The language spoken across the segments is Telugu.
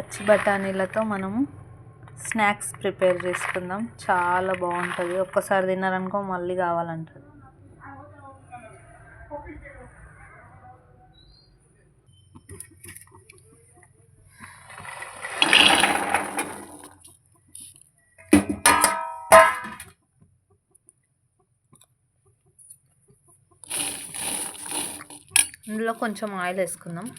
పచ్చి బఠానీలతో మనము స్నాక్స్ ప్రిపేర్ చేసుకుందాం. చాలా బాగుంటుంది. ఒక్కసారి తిన్నారనుకో మళ్ళీ కావాలంటుంది. ఇందులో కొంచెం ఆయిల్ వేసుకుందాం.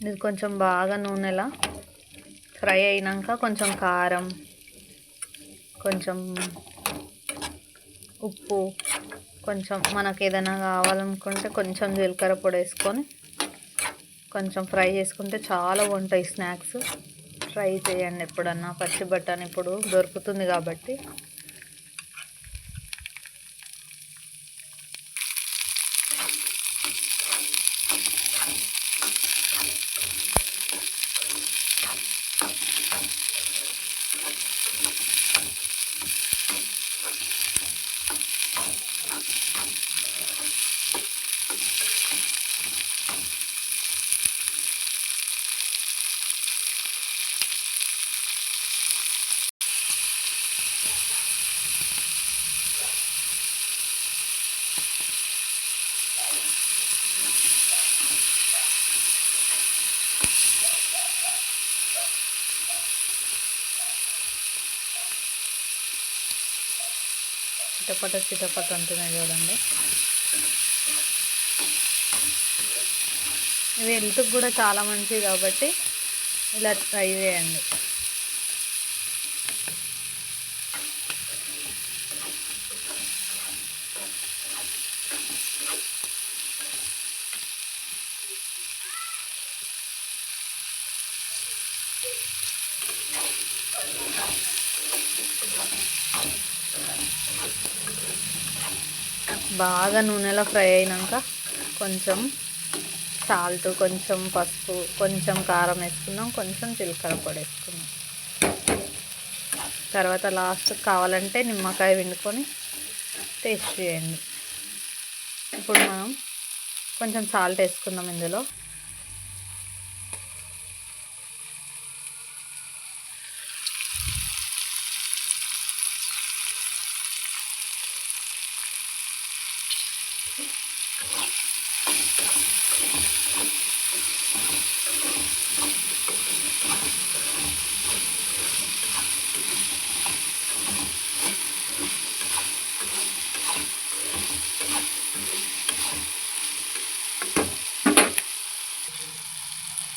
ఇది కొంచెం బాగా నూనెలా ఫ్రై అయినాక కొంచెం కారం కొంచెం ఉప్పు కొంచెం మనకు ఏదైనా కావాలనుకుంటే కొంచెం జీలకర్ర పొడి వేసుకొని కొంచెం ఫ్రై చేసుకుంటే చాలా బాగుంటాయి స్నాక్స్. ట్రై చేయండి ఎప్పుడన్నా. పచ్చి బట్టని ఇప్పుడు దొరుకుతుంది కాబట్టి. 何? చిటపట చిటపట అంటున్నాయి చూడండి. ఇది హెల్త్కి కూడా చాలా మంచిది కాబట్టి ఇలా ట్రై చేయండి. బాగా నూనెలో ఫ్రై అయినాక కొంచెం సాల్ట్ కొంచెం పసుపు కొంచెం కారం వేసుకుందాం కొంచెం జీలకర్ర పొడి వేసుకుందాం. తర్వాత లాస్ట్ కావాలంటే నిమ్మకాయ వండుకొని టేస్ట్ చేయండి. ఇప్పుడు మనం కొంచెం సాల్ట్ వేసుకుందాం ఇందులో.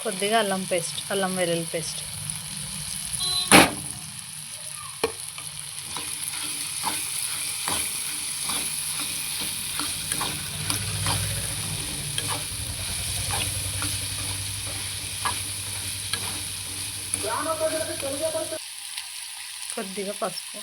కొద్దిగా అల్లం పేస్ట్ అల్లం వెల్లుల్లి పేస్ట్. కొద్దిగా పసుపు.